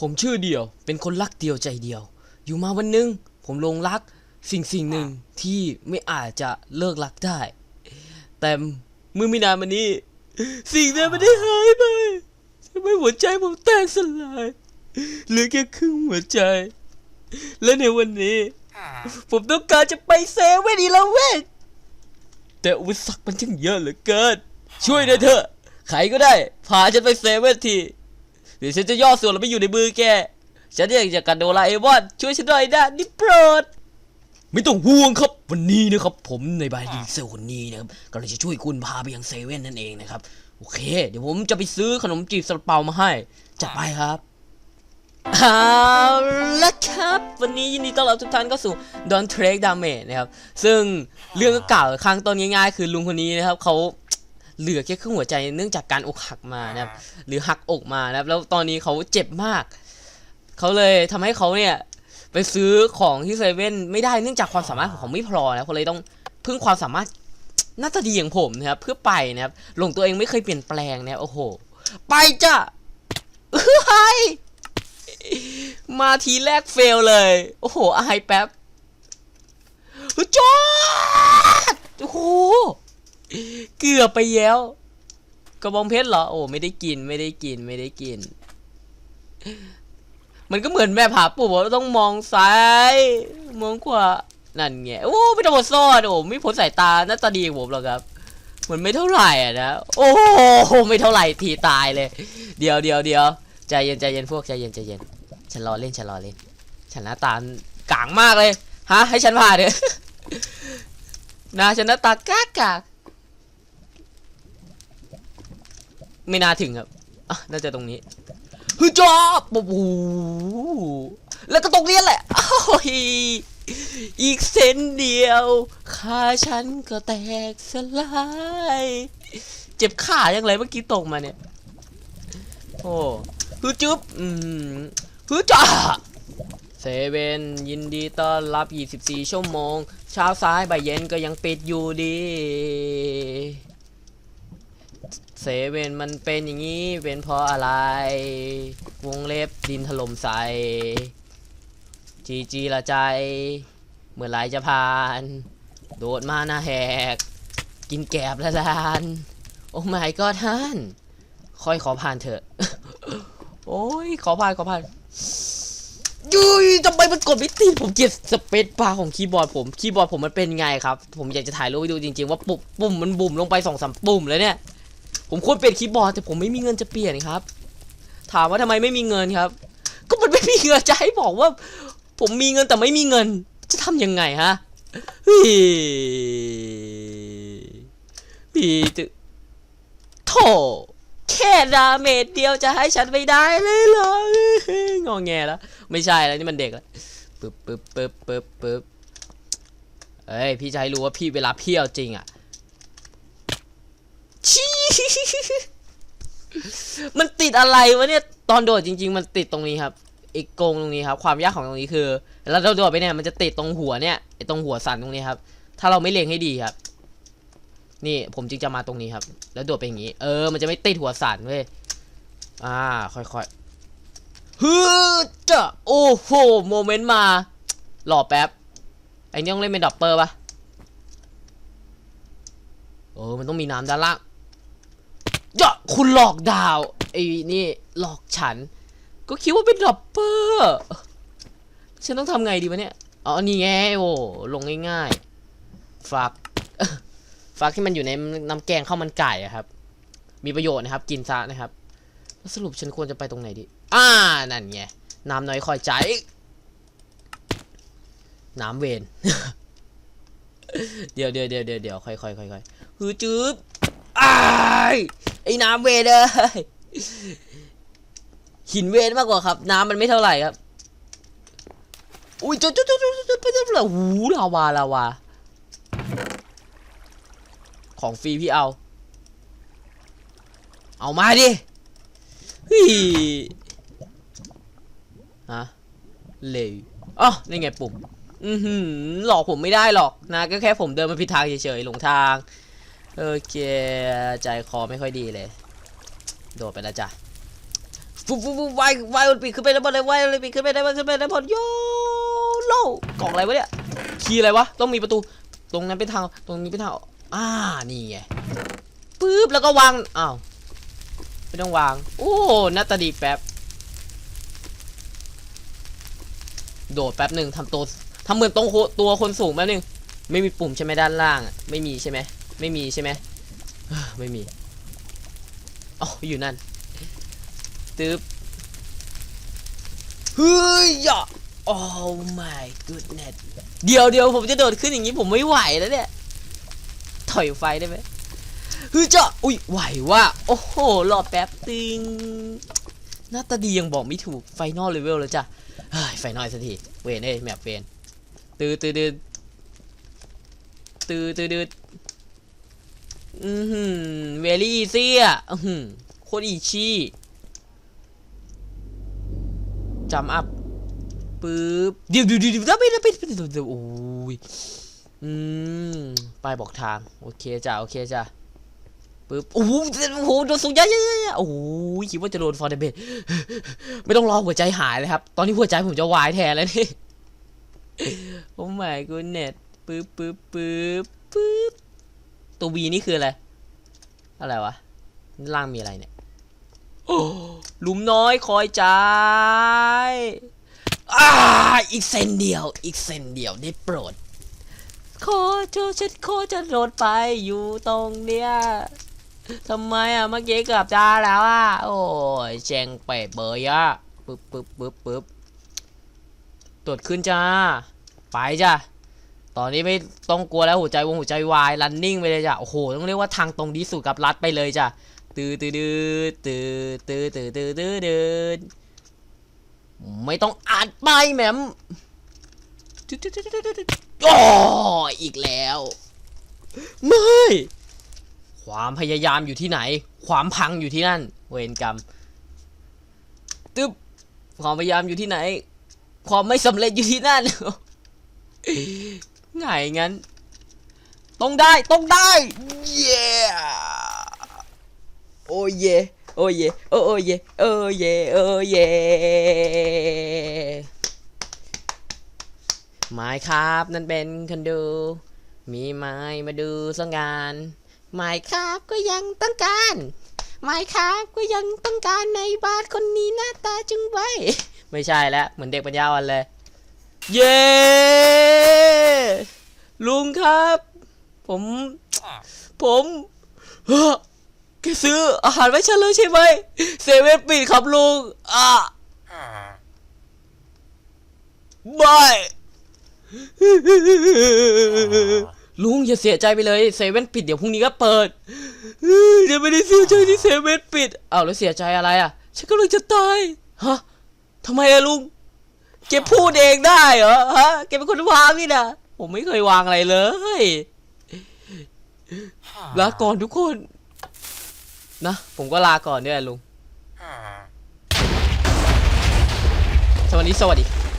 ผมชื่อเดียว เป็นคนรักเดียวใจเดียว อยู่มาวันหนึ่งผมลงรักสิ่งสิ่งหนึ่งที่ไม่อาจจะเลิกรักได้ แต่เมื่อไม่นานมานี้ สิ่งนั้นมันได้หายไปทำให้หัวใจผมแตกสลายเหลือแค่ครึ่งหัวใจ และในวันนี้ ผมต้องการจะไปเซเว่นอีเลเว่นแต่อุปสรรคมันช่างเยอะเหลือเกิน ช่วยหน่อยเถอะใครก็ได้ พาฉันไปเซเว่นที เดี๋ยวฉันจะย่อส่วนแล้วไปอยู่ในมือแก ฉันอยากจะกันโดราเอมอนช่วยฉันหน่อยนะนี่โปรดไม่ต้องห่วงครับวันนี้นะครับ ผมในบายดีเซลคนนี้นะครับกำลังจะช่วยคุณพาไปยังเซเว่นนั่นเองนะครับโอเค เดี๋ยวผมจะไปซื้อขนมจีบซาลาเปามาให้จัดไปครับเอาละครับ วันนี้ยินดีต้อนรับทุกท่านเข้าสู่ Don't Take Damage นะครับ ซึ่งเรื่องก็กล่าวข้างต้นง่ายๆ คือลุงคนนี้นะครับเขา เหลือแค่ครึ่งหัวใจเนื่องจากการอกหักมานะครับหรือหักอกมานะครับแล้วตอนนี้เขาเจ็บมาก เขาเลยทำให้เขาเนี่ยไปซื้อของที่เซเว่นไม่ได้เนื่องจากความสามารถของเขาไม่พอนะเขาเลยต้องพึ่งความสามารถน่าตาดีอย่างผมนะครับเพื่อไปนะครับหลงตัวเองไม่เคยเปลี่ยนแปลงนะโอ้โห ไปจ้ะเฮ้ยมาทีแรกเฟลเลย โอ้โหอายแป๊บเฮ้ยจอดโอ้โห เกือบไปแล้ว กระบองเพชรเหรอ โอ้ไม่ได้กินไม่ได้กินไม่ได้กิน มันก็เหมือนแม่ผาปู่บอกว่าต้องมองซ้าย มองขวานั่นไงโอ้ไม่ต้องมาซ่อนโอ้ไม่พ้นสายตาหน้าตาดีของผมหรอกครับมันไม่เท่าไหร่อะนะโอ้โหไม่เท่าไหร่ทีตายเลย เดี๋ยวเดี๋ยวเดี๋ยวใจเย็นใจเย็นพวกใจเย็นใจเย็นฉันรอเล่นฉันรอเล่น ฉันหน้าตากลางมากเลยฮะให้ฉันผ่านเถอะนะฉันหน้าตากากกาก ไม่น่าถึงครับอะน่าจะตรงนี้ฮึจอบโอ้โหแล้วก็ตรงนี้แหละโอ้ยอีกเส้นเดียวขาฉันก็แตกสลาย เจ็บขาอย่างไรเมื่อกี้ตกมาเนี่ย โอ้ฮึจุ๊บอืมฮึจ้าเซเว่นยินดีต้อนรับ 24 ชั่วโมง เช้าซ้ายบ่ายเย็นก็ยังปิดอยู่ดี เซเว่นมันเป็นอย่างนี้ เป็นเพราะอะไร วงเล็บดินถล่มใส่จีจีละใจ เมื่อไหรจะผ่าน โดดมาหน้าแหก กินแกบละลาน โอ้ไม่ก็ท่าน ค่อยขอผ่านเถอะ โอ้ย ขอผ่าน ขอผ่านยุยทำไมมันกดไม่ติดผมเกลียดสเปซบาร์ของคีย์บอร์ดผม คีย์บอร์ดผมมันเป็นไงครับ ผมอยากจะถ่ายรูปให้ดูจริงๆ ว่าปุ่มปุ่มมันบุ่มลงไปสองสามปุ่มเลยเนี่ย ผมควรเปลี่ยนคีย์บอร์ดแต่ผมไม่มีเงินจะเปลี่ยนครับ ถามว่าทำไมไม่มีเงินครับ ก็มันไม่มีเงินจะให้บอกว่า ผมมีเงินแต่ไม่มีเงิน จะทำยังไงฮะฮ้ยพี่ตึโถแค่ดาเมจเดียวจะให้ฉันไม่ได้เลยเหรองอแงแล้ว ไม่ใช่แล้วนี่มันเด็กแล้วปึ๊บปึ๊บปึ๊บปึ๊บปึ๊บเอ้ยพี่จะให้รู้ว่าพี่เวลาพี่เอาจริงอะ ชี้มันติดอะไรวะเนี่ย ตอนโดดจริง ๆ มันติดตรงนี้ครับไอีกงตรงนี้ครับ ความยากของตรงนี้คือแล้วเราโดดไปเนี่ยมันจะติดตรงหัวเนี่ยไอ้ตรงหัวสันตรงนี้ครับ ถ้าเราไม่เล็งให้ดีครับ นี่ผมจึงจะมาตรงนี้ครับ แล้วโดดไปอย่างนี้ เออ มันจะไม่ติดหัวสันเว้ยอ่า ค่อยๆฮึจ้ะโอ้โหโมเมนต์มาหล่อแป๊บไอ้นี่ต้องเล่นเป็นดับเปอร์ปะเออมันต้องมีน้ำด้านล่าง จ้ะคุณหลอกดาวไอ้นี่หลอกฉัน ก็คิดว่าเป็นดับเปอร์ฉันต้องทำไงดีวะเนี่ยอ๋อนี่ไงโอ้ลงง่ายๆฝากฟักที่มันอยู่ในน้ำแกงข้าวมันไก่อะครับ มีประโยชน์นะครับ กินซะนะครับแล้วสรุปฉันควรจะไปตรงไหนดี อ่า นั่นไง น้ำน้อยคอยใจ น้ำเวน เดี๋ยวเดี๋ยวเดี๋ยวเดี๋ยวเดี๋ยวค่อยค่อยค่อยค่อยฮือจืบอ้าย อ้น้ำเวนเอ้ยหินเวนมากกว่าครับ น้ำมันไม่เท่าไหร่ครับ อุ้ยจุ๊ดจุ๊ดจุ๊ดจุ๊ดจุ๊จุ๊ดจุ๊ดหูลาวาลาวา ของฟรีพี่เอา เอามาดิฮ้ยฮะเลยอ๋อนี่ไงปุ่ม อือหือหลอกผมไม่ได้หรอกนะ ก็แค่ผมเดินมาผิดทางเฉยๆหลงทาง โอเค ใจคอไม่ค่อยดีเลย โดดไปแล้วจ้ะฟุบฟุบฟุบวายวายโอลิมปิกขึ้นไปได้หมดเลยวายโอลิมปิกขึ้นไปได้หมดขึ้นไปได้หมดโยโลกล่องอะไรวะเนี่ยคีย์อะไรวะต้องมีประตู ตรงนั้นเป็นทางตรงนี้เป็นทางอ่านี่ไงปึ๊บแล้วก็วางอ้าวไม่ต้องวาง โอ้หนาตาดีแป๊บโดดแป๊บหนึ่งทำตัวทำเหมือนตรงตัวคนสูงแป๊บหนึ่งไม่มีปุ่มใช่ไหมด้านล่าง ไม่มีใช่ไหม ไม่มีใช่ไหมไม่มีอ๋ออยู่นั่นตึ๊บเฮ้ยอย่า oh my goodness เดี๋ยวเดี๋ยวผมจะโดดขึ้นอย่างนี้ผมไม่ไหวแล้วเนี่ย ถอยไฟได้ไหมเฮ้ยจ้ะอุ้ยไหวว่ะโอ้โหรอแป๊บตึงหน้าตาดียังบอกไม่ถูกไฟนอลเลเวลแล้วจ้ะเฮ้ยไฟนอลสักทีเวนเอ้ยแมปเวนตื้อตื้อตื้อตื้อตื้อ อือหือเวลี่อีซี่อะอือหือโคตรอีชี่จำอัพปึ๊บเดี๋ยวเดี๋ยวเดี๋ยวเดี๋ยวไม่ได้ไม่ได้เดี๋ยวโอ้ยอืมไปบอกทาง โอเคจ้ะโอเคจ้ะปึ๊บโอ้โหโอ้โหโดนสูงยะยะยะยะโอ้โหคิดว่าจะโดนฟอร์เดเบตไม่ต้องรอหัวใจหายเลยครับ ตอนนี้หัวใจผมจะวายแทนแล้วนี่โอ้ my goodness ปึ๊บปึ๊บปึ๊บปึ๊บ ตัว V นี่คืออะไร อะไรวะด้านล่างมีอะไรเนี่ยโอ้หลุมน้อยคอยใจายอ่าอีกเซนเดียว อีกเซนเดียวได้โปรด ขอโทษฉันขอจะโดดไปอยู่ตรงเนี้ยทำไมอะเมื่อกี้เกือบจะแล้วอะ โอ้ยแจงเปะเบยอะปึ๊บปึ๊บปึ๊บปึ๊บตรวจขึ้นจ้า ไปจ้ะ ตอนนี้ไม่ต้องกลัวแล้วหัวใจวงหัวใจวายรันนิ่งไปเลยจ้ะโอ้โหต้องเรียกว่าทางตรงที่สุดกับรัดไปเลยจ้ะตื้อตื้อตื้อตื้อตื้อตื้อตื้อตื้อไม่ต้องอัดไปแหมมโอ้อีกแล้ว ไม่ ความพยายามอยู่ที่ไหน ความพังอยู่ที่นั่น เวรกรรมตึ๊บความพยายามอยู่ที่ไหน ความไม่สำเร็จอยู่ที่นั่น ไงงั้น ต้องได้ ต้องได้ เย้โอ้เยโอ้เยโอ้เยโอ้เยโอ้เยไม้ครับนั่นเป็นคนดู มีไม้มาดูสังงานไม้ครับก็ยังต้องการไม้ครับก็ยังต้องการในบาสคนนี้หน้าตาจึงไว้ ไม่ใช่แล้วเหมือนเด็กปัญญาอ่อนเลย เย้ ลุงครับ ผม ผมเฮ้อแกซื้ออาหารไว้ฉันแล้วใช่ไหมเซเว่นปิดครับลุงอะบายลุงอย่าเสียใจไปเลยเซเว่นปิดเดี๋ยวพรุ่งนี้ก็เปิดยจะไม่ได้เสียใจที่เซเว่นปิดอ้าวแล้วเสียใจอะไรอะ ฉันกำลังจะตายฮะทำไมอะลุง แกพูดเองได้เหรอฮะแกเป็นคนวางนี่นะผมไม่เคยวางอะไรเลยลาก่อนทุกคน นะ ผมก็ลาก่อนด้วยลุงสวัสดีสวัสดี